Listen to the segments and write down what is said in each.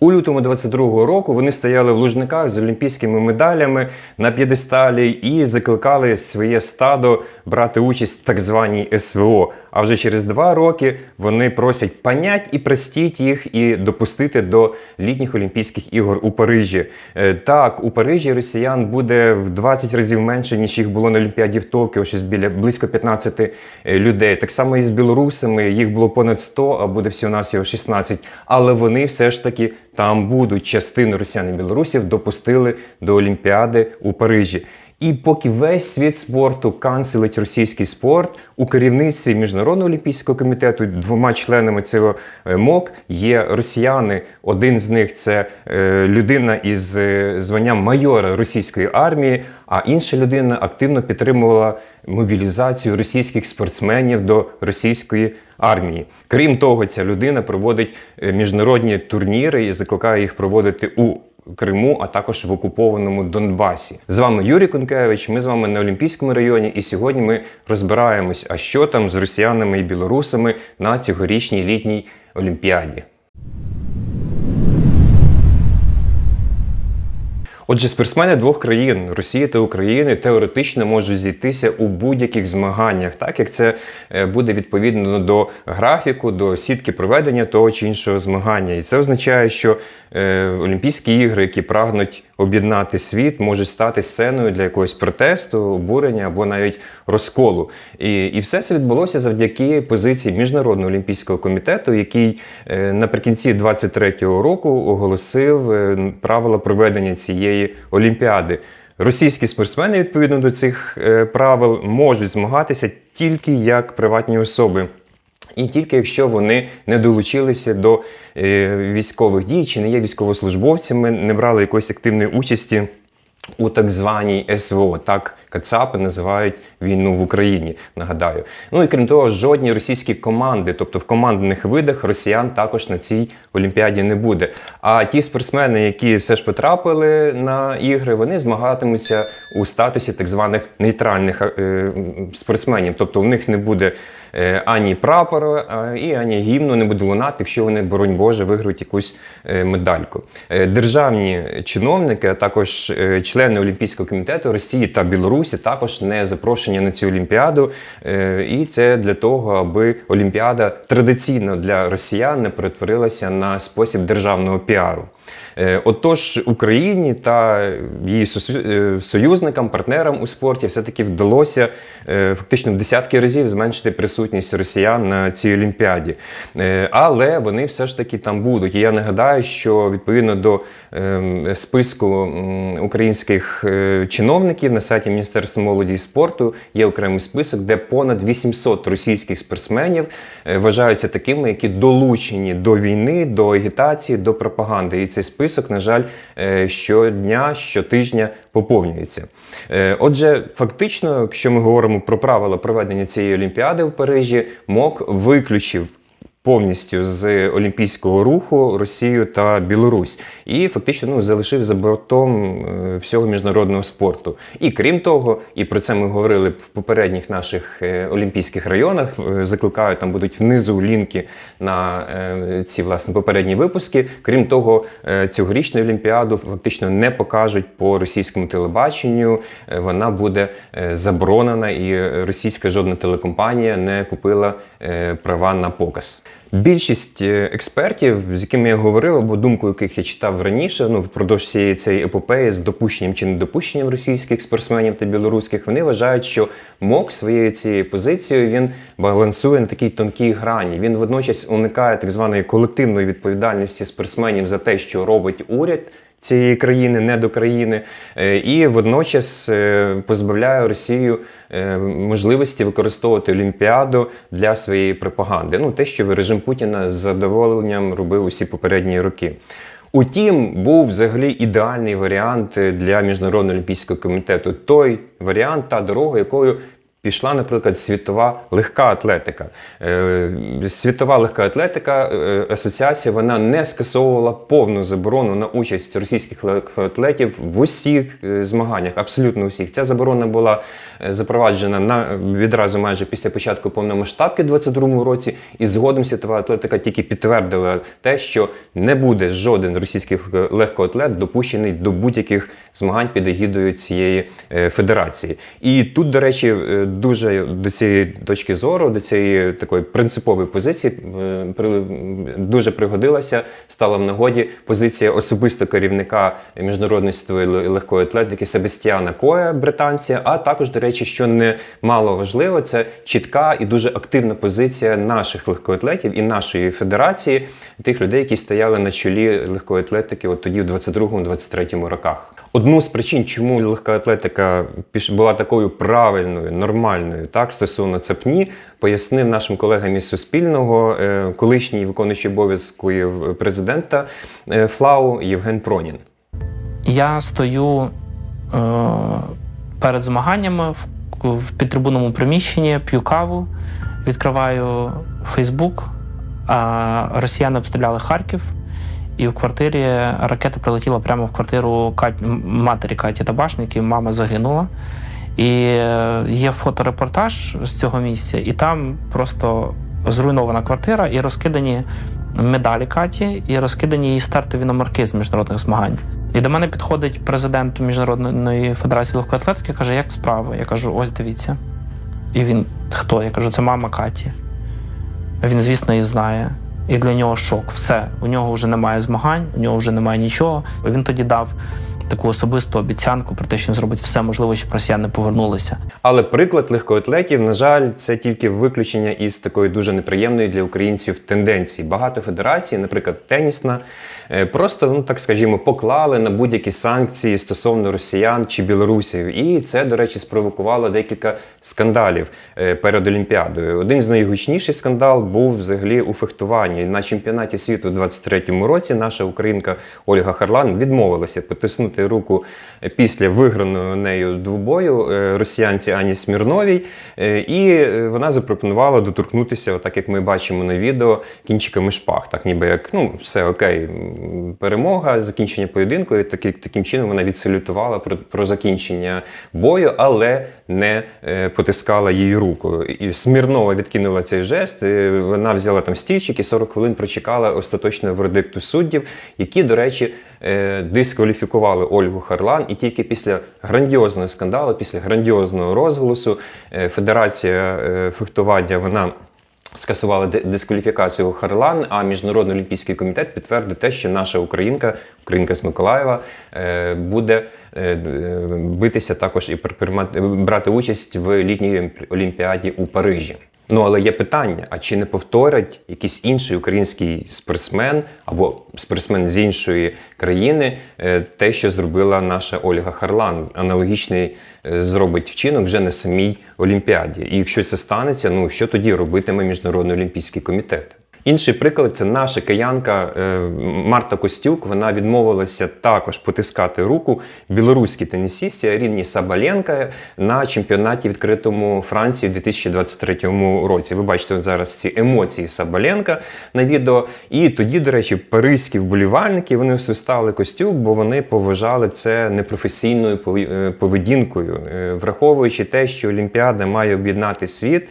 У лютому 22-го року вони стояли в Лужниках з олімпійськими медалями на п'єдесталі і закликали своє стадо брати участь в так званій СВО. А вже через два роки вони просять понять і простіть їх і допустити до літніх Олімпійських ігор у Парижі. Е, Так, у Парижі росіян буде в 20 разів менше, ніж їх було на Олімпіаді в Токіо, щось біля близько 15 е, людей. Так само і з білорусами їх було понад 100, а буде всього-навсього 16. Але вони все ж таки там будуть. Частину росіян і білорусів допустили до Олімпіади у Парижі. І поки весь світ спорту канцелить російський спорт у керівництві міжнародного олімпійського комітету двома членами цього е, МОК є росіяни. Один з них це е, людина із е, званням майора російської армії, а інша людина активно підтримувала мобілізацію російських спортсменів до російської армії. Крім того, ця людина проводить міжнародні турніри і закликає їх проводити у Криму, а також в окупованому Донбасі. З вами Юрій Конкевич. Ми з вами на Олімпійському районі, і сьогодні ми розбираємось, а що там з росіянами і білорусами на цьогорічній літній олімпіаді. Отже, спортсмени двох країн Росії та України теоретично можуть зійтися у будь-яких змаганнях, так як це е, буде відповідно до графіку, до сітки проведення того чи іншого змагання. І це означає, що е, Олімпійські ігри, які прагнуть об'єднати світ, можуть стати сценою для якогось протесту, обурення або навіть розколу. І, і все це відбулося завдяки позиції Міжнародного олімпійського комітету, який е, наприкінці 23-го року оголосив е, правила проведення цієї олімпіади. Російські спортсмени відповідно до цих е, правил можуть змагатися тільки як приватні особи. І тільки якщо вони не долучилися до е, військових дій чи не є військовослужбовцями, не брали якоїсь активної участі у так званій СВО, так Кацапи називають війну в Україні. Нагадаю. Ну і крім того, жодні російські команди, тобто в командних видах росіян також на цій олімпіаді не буде. А ті спортсмени, які все ж потрапили на ігри, вони змагатимуться у статусі так званих нейтральних е, спортсменів. Тобто в них не буде ані прапора, і ані гімну не буде лунати, якщо вони, боронь Боже, виграють якусь е, медальку. Е, Державні чиновники, а також е, члени Олімпійського комітету Росії та Білорусі також не запрошені на цю олімпіаду. Е, І це для того, аби олімпіада традиційно для росіян не перетворилася на спосіб державного піару. Е, Отож, Україні та її е, союзникам, партнерам у спорті все-таки вдалося е, фактично в десятки разів зменшити присутність росіян на цій олімпіаді. Е, Але вони все ж таки там будуть. І я нагадаю, що відповідно до ем, списку українських е, чиновників на сайті Міністерства молоді і спорту є окремий список, де понад 800 російських спортсменів е, вважаються такими, які долучені до війни, до агітації, до пропаганди. І цей список, на жаль, щодня, щотижня поповнюється. Отже, фактично, якщо ми говоримо про правила проведення цієї олімпіади в Парижі, МОК виключив повністю з олімпійського руху Росію та Білорусь і фактично ну, залишив за бортом е, всього міжнародного спорту. І крім того, і про це ми говорили в попередніх наших е, олімпійських районах. е, Закликаю, там будуть внизу лінки на ці власне попередні випуски. Крім того, цьогорічну олімпіаду фактично не покажуть по російському телебаченню. Вона буде заборонена, і російська жодна телекомпанія не купила права на показ. Більшість е, експертів, з якими я говорив, або думку яких я читав раніше, ну впродовж всієї цієї епопеї з допущенням чи недопущенням російських спортсменів та білоруських, вони вважають, що МОК своєю цією позицією він балансує на такій тонкій грані. Він водночас уникає так званої колективної відповідальності спортсменів за те, що робить уряд цієї країни, не до країни, е, і водночас е, позбавляє Росію е, можливості використовувати Олімпіаду для своєї пропаганди. Ну, те, що режим Путіна з задоволенням робив усі попередні роки. Утім, був взагалі ідеальний варіант для Міжнародного олімпійського комітету. Той варіант, та дорога, якою пішла, наприклад, світова легка атлетика. Е, Світова легка атлетика е, асоціація вона не скасовувала повну заборону на участь російських легкоатлетів в усіх е, змаганнях, абсолютно усіх. Ця заборона була запроваджена на відразу майже після початку повномасштабки у 22-му році, і згодом світова атлетика тільки підтвердила те, що не буде жоден російський легкоатлет допущений до будь-яких змагань під егідою цієї федерації. І тут, до речі, дуже до цієї точки зору, до цієї такої принципової позиції е, дуже пригодилася, стала в нагоді позиція особисто керівника міжнародної світової легкої атлетики Себастьяна Коя, британця. А також, до речі, що не мало важливо, це чітка і дуже активна позиція наших легкоатлетів і нашої федерації, тих людей, які стояли на чолі легкої атлетики от тоді в 22-23 роках. Одну з причин, чому легка атлетика була такою правильною, нормальною, так стосовно цепні, пояснив нашим колегам із Суспільного е, колишній виконуючий обов'язки президента е, ФЛАУ Євген Пронін. Я стою е, перед змаганнями в, в підтрибунному приміщенні, п'ю каву, відкриваю Фейсбук. Росіяни обстріляли Харків, і в квартирі ракета прилетіла прямо в квартиру Кать, матері Каті Табашник, і мама загинула. І е, є фоторепортаж з цього місця, і там просто зруйнована квартира і розкидані медалі Каті, і розкидані її стартові номерки з міжнародних змагань. І до мене підходить президент Міжнародної федерації легкої атлетики, каже, як справи? Я кажу, ось дивіться. І він хто? Я кажу, це мама Каті. Він, звісно, її знає. І для нього шок. Все. У нього вже немає змагань, у нього вже немає нічого. Він тоді дав таку особисту обіцянку про те, що він зробить все можливе, щоб росіяни повернулися. Але приклад легкоатлетів, на жаль, це тільки виключення із такої дуже неприємної для українців тенденції. Багато федерацій, наприклад, тенісна, е, просто, ну так скажімо, поклали на будь-які санкції стосовно росіян чи білорусів. І це, до речі, спровокувало декілька скандалів е, перед Олімпіадою. Один з найгучніших скандал був взагалі у фехтуванні. На чемпіонаті світу у 23-му році наша українка Ольга Харлан відмовилася потиснути руку після виграного нею двобою е, росіянці Ані Смірновій, е, і е, вона запропонувала доторкнутися, отак як ми бачимо на відео, кінчиками шпаг. Так ніби як ну все окей, перемога, закінчення поєдинку. І таки, таким чином вона відсалютувала про, про закінчення бою, але не потискала їй руку. І Смірнова відкинула цей жест. Вона взяла там стільчик і 40 хвилин прочекала остаточного вердикту суддів, які, до речі, дискваліфікували Ольгу Харлан. І тільки після грандіозного скандалу, після грандіозного розголосу, е, Федерація е, фехтування вона. Скасували дискваліфікацію Харлан, а Міжнародний олімпійський комітет підтвердив те, що наша українка, українка з Миколаєва, е, буде е, е, битися також і брати участь в літній олімпіаді у Парижі. Ну але є питання: а чи не повторять якийсь інший український спортсмен або спортсмен з іншої країни е, те, що зробила наша Ольга Харлан? Аналогічний е, зробить вчинок вже на самій Олімпіаді. І якщо це станеться, ну що тоді робитиме Міжнародний олімпійський комітет? Інший приклад це наша киянка е, Марта Костюк. Вона відмовилася також потискати руку білоруській тенісістці Аріні Сабаленка на чемпіонаті відкритому Франції у 2023 році. Ви бачите зараз ці емоції Сабаленка на відео. І тоді, до речі, паризькі вболівальники вони свистали Костюк, бо вони поважали це непрофесійною е, поведінкою, Е, враховуючи те, що Олімпіада має об'єднати світ.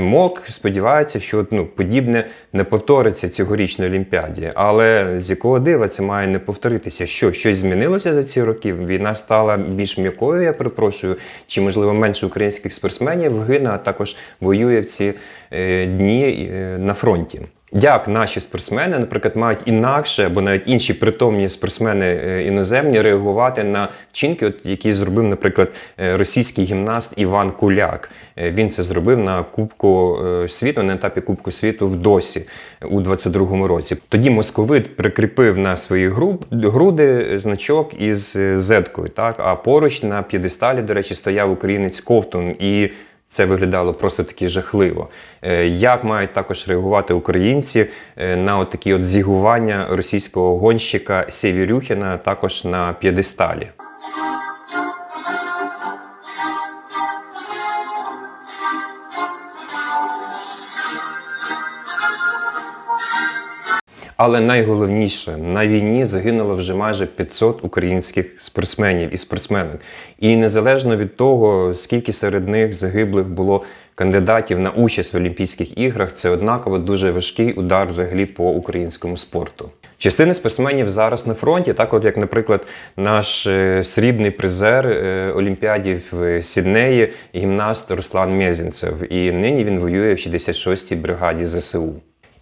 МОК сподівається, що ну, подібне не повториться цьогорічній Олімпіаді. Але з якого дива це має не повторитися? Що щось змінилося за ці роки? Війна стала більш м'якою, я перепрошую, чи можливо менше українських спортсменів гине, а також воює в ці е, дні е, на фронті. Як наші спортсмени, наприклад, мають інакше або навіть інші притомні спортсмени е, іноземні реагувати на вчинки, от, які зробив, наприклад, е, російський гімнаст Іван Куляк. Е, Він це зробив на Кубку світу, на етапі Кубку світу в Досі у 22-му році. Тоді московит прикріпив на свої гру- груди значок із зеткою, так а поруч на п'єдесталі, до речі, стояв українець Ковтун і. Це виглядало просто таки жахливо. Е, Як мають також реагувати українці е, на такі от зігування російського гонщика Сєвірюхіна також на п'єдесталі? Але найголовніше на війні загинуло вже майже 500 українських спортсменів і спортсменок. І незалежно від того, скільки серед них загиблих було кандидатів на участь в Олімпійських іграх, це однаково дуже важкий удар взагалі по українському спорту. Частина спортсменів зараз на фронті, так от як, наприклад, наш е, срібний призер е, Олімпіадів в Сіднеї, гімнаст Руслан Мєзінцев. І нині він воює в 66-й бригаді ЗСУ.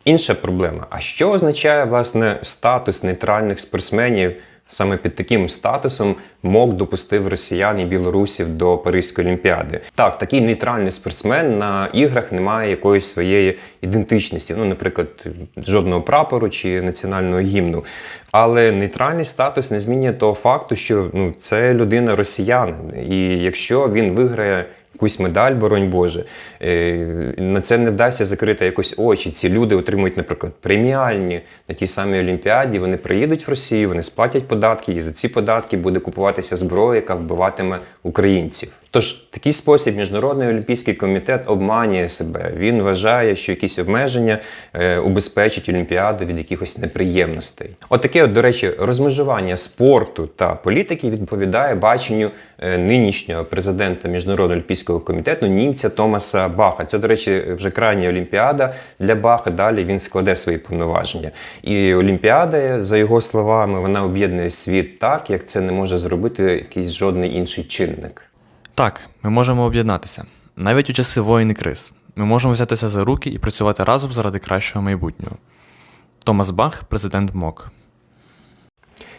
Інша проблема: а що означає власне статус нейтральних спортсменів? Саме під таким статусом МОК допустив росіян і білорусів до Паризької олімпіади. Так, такий нейтральний спортсмен на іграх не має якоїсь своєї ідентичності, ну, наприклад, жодного прапору чи національного гімну. Але нейтральний статус не змінює того факту, що ну, це людина росіянин. І якщо він виграє якусь медаль, боронь Боже. Е, На це не вдасться закрити якось очі. Ці люди отримують, наприклад, преміальні на тій самій Олімпіаді. Вони приїдуть в Росію, вони сплатять податки, і за ці податки буде купуватися зброя, яка вбиватиме українців. Тож такий спосіб Міжнародний олімпійський комітет обманює себе. Він вважає, що якісь обмеження е, убезпечать Олімпіаду від якихось неприємностей. Отаке, от, до речі, розмежування спорту та політики відповідає баченню е, нинішнього президента Міжнародного олімпійського комітету німця Томаса Баха. Це, до речі, вже крайня Олімпіада для Баха. Далі він складе свої повноваження. І Олімпіада, за його словами, вона об'єднує світ так, як це не може зробити якийсь жодний інший чинник. Так, ми можемо об'єднатися. Навіть у часи воїн і криз. Ми можемо взятися за руки і працювати разом заради кращого майбутнього. Томас Бах, президент МОК.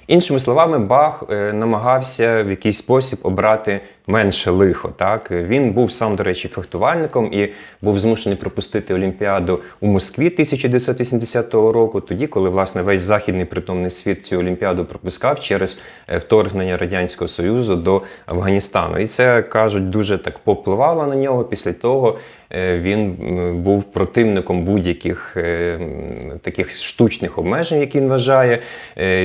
Іншими словами, Бах е, намагався в якийсь спосіб обрати менше лихо. Так він був сам, до речі, фехтувальником і був змушений пропустити Олімпіаду у Москві 1980 року, тоді, коли власне весь західний притомний світ цю Олімпіаду пропускав через е, вторгнення радянського союзу до Афганістану. І це кажуть дуже так повпливало на нього. Після того е, він був противником будь-яких е, таких штучних обмежень, які він вважає,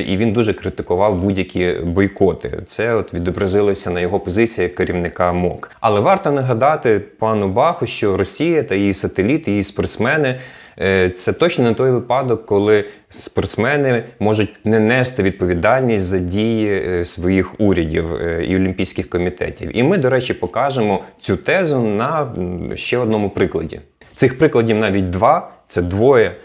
і він дуже критикував будь-які бойкоти. Це от відобразилося на його позиції керівника МОК. Але варто нагадати пану Баху, що Росія та її сателіти, її спортсмени. е, Це точно не той випадок, коли спортсмени можуть не нести відповідальність за дії е, своїх урядів е, і олімпійських комітетів. І ми, до речі, покажемо цю тезу на ще одному прикладі. Цих прикладів навіть два це двоє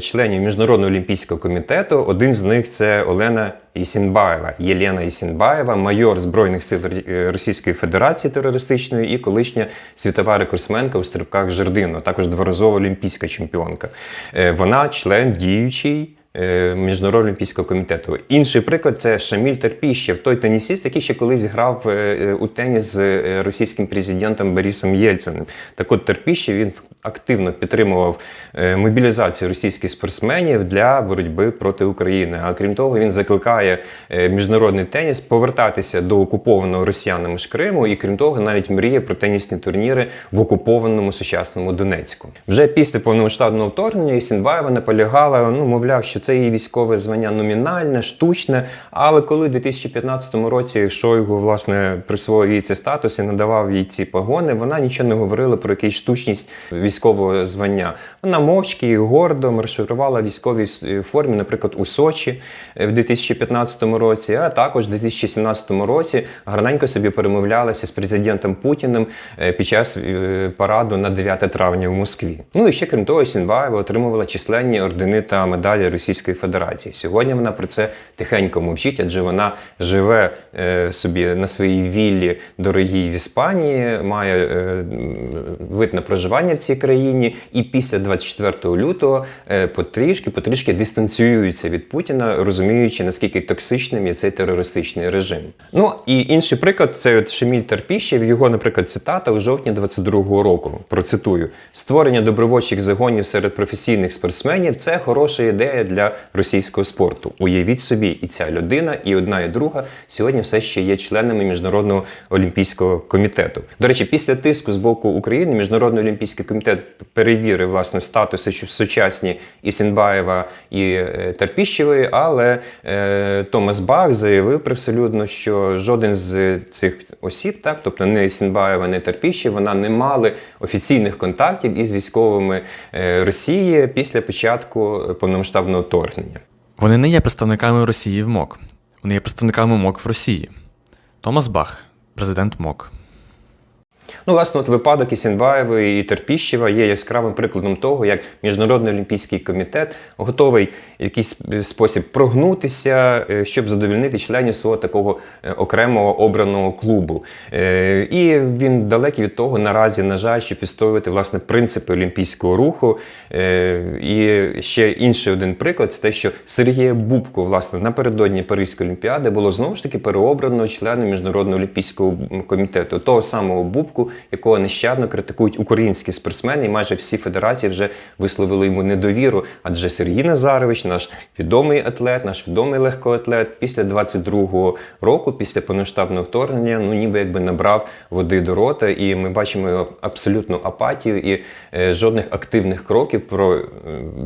членів Міжнародного олімпійського комітету. Один з них це Олена Ісінбаєва, Єлена Ісінбаєва, майор Збройних сил е, Російської Федерації терористичної і колишня світова рекордсменка у стрибках жердину, також дворазова олімпійська чемпіонка. Е, Вона член діючий. Е, Міжнародного олімпійського комітету. Інший приклад це Шаміль Терпіщев, той тенісіст, який ще колись грав е, у теніс з е, російським президентом Борисом Єльциним. Так от Терпіщев він активно підтримував мобілізацію російських спортсменів для боротьби проти України. А крім того, він закликає міжнародний теніс повертатися до окупованого росіянами ж Криму, і крім того, навіть мріє про тенісні турніри в окупованому сучасному Донецьку. Вже після повномасштабного вторгнення Ісінбаєва наполягала, ну мовляв, що це її військове звання номінальне, штучне. Але коли в 2015 році Шойгу власне присвоїв їй цей статус і надавав їй ці погони, вона нічого не говорила про якусь штучність військового звання. Вона мовчки і гордо марширувала в військовій формі, наприклад, у Сочі е, в 2015 році, а також в 2017 році гарненько собі перемовлялася з президентом Путіним е, під час е, параду на 9 травня в Москві. Ну і ще крім того, Сінбаєва отримувала численні ордени та медалі Російської Федерації. Сьогодні вона про це тихенько мовчить, адже вона живе е, собі на своїй віллі дорогій в Іспанії, має е, вид на проживання в цій країні, і після 24 лютого е, потрішки, потрішки дистанціюється від Путіна, розуміючи наскільки токсичним є цей терористичний режим. Ну і інший приклад це от Шеміль Тарпіщев, його, наприклад, цитата у жовтні 22-го року. Процитую: створення добровольчих загонів серед професійних спортсменів це хороша ідея для російського спорту. Уявіть собі, і ця людина, і одна, і друга сьогодні все ще є членами міжнародного олімпійського комітету. До речі, після тиску з боку України міжнародний олімпійський комітет перевірив власне статуси сучасні і Сінбаєва, і е, Тарпіщевої, але е, Томас Бах заявив привселюдно, що жоден з цих осіб, так, тобто не Сінбаєва, не Тарпіщева, вона не мали офіційних контактів із військовими е, Росії після початку повномасштабного вторгнення. Вони не є представниками Росії в МОК. Вони є представниками МОК в Росії. Томас Бах, президент МОК. Ну, власне, от випадок Ісінбаєвої і Терпіщева є яскравим прикладом того, як Міжнародний олімпійський комітет готовий в якийсь спосіб прогнутися, е, щоб задовольнити членів свого такого е, окремого обраного клубу. Е, І він далекий від того наразі, на жаль, щоб відстоювати власне принципи олімпійського руху. І ще інший один приклад це те, що Сергія Бубко, власне, напередодні Паризької олімпіади було знову ж таки переобрано членом Міжнародного олімпійського комітету, того самого Бубку, якого нещадно критикують українські спортсмени, і майже всі федерації вже висловили йому недовіру. Адже Сергій Назарович, наш відомий атлет, наш відомий легкоатлет, після 22-го року, після повномасштабного вторгнення, ну ніби якби набрав води до рота, і ми бачимо його абсолютну апатію і е, жодних активних кроків про е,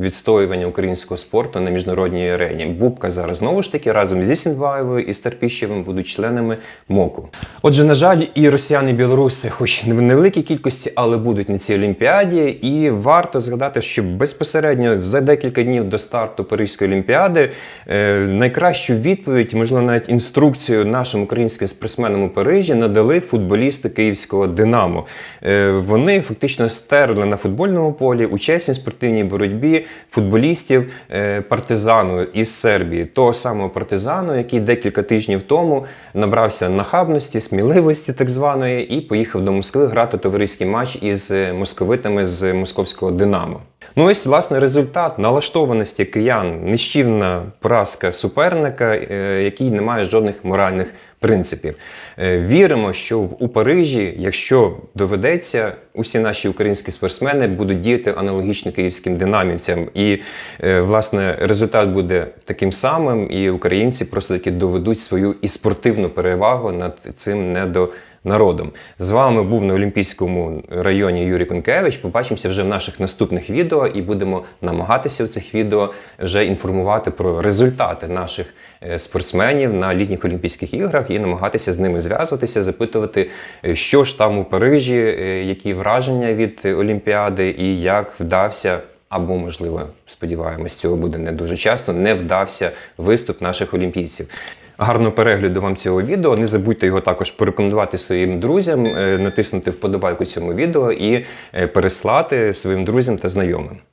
відстоювання українського спорту на міжнародній арені. Бубка зараз знову ж таки разом зі Сінбаєвою і Старпіщевим будуть членами МОКу. Отже, на жаль, і росіяни, і білоруси, хоч не в невеликій кількості, але будуть на цій олімпіаді. І варто згадати, що безпосередньо за декілька днів до старту Паризької олімпіади е, найкращу відповідь, можливо, навіть інструкцію нашим українським спортсменам у Парижі надали футболісти київського Динамо. Е, вони фактично стерли на футбольному полі у спортивній боротьбі футболістів е, партизану із Сербії, того самого партизану, який декілька тижнів тому набрався нахабності, сміливості так званої, і поїхав до Москви грати товариський матч із е, московитами з московського Динамо. Ну ось власне результат налаштованості киян, нищівна поразка суперника, е, який не має жодних моральних принципів. Е, Віримо, що у Парижі, якщо доведеться, усі наші українські спортсмени будуть діяти аналогічно київським динамівцям. І власне результат буде таким самим, і українці просто таки доведуть свою і спортивну перевагу над цим недо народом. З вами був на Олімпійському районі Юрій Конкевич. Побачимося вже в наших наступних відео і будемо намагатися в цих відео вже інформувати про результати наших е, спортсменів на літніх Олімпійських іграх і намагатися з ними зв'язуватися, запитувати, е, що ж там у Парижі, е, які враження від Олімпіади і як вдався. Або, можливо, сподіваємось, цього буде не дуже часто. Не вдався виступ наших олімпійців. Гарного перегляду вам цього відео. Не забудьте його також порекомендувати своїм друзям, е, натиснути вподобайку цьому відео і е, переслати своїм друзям та знайомим.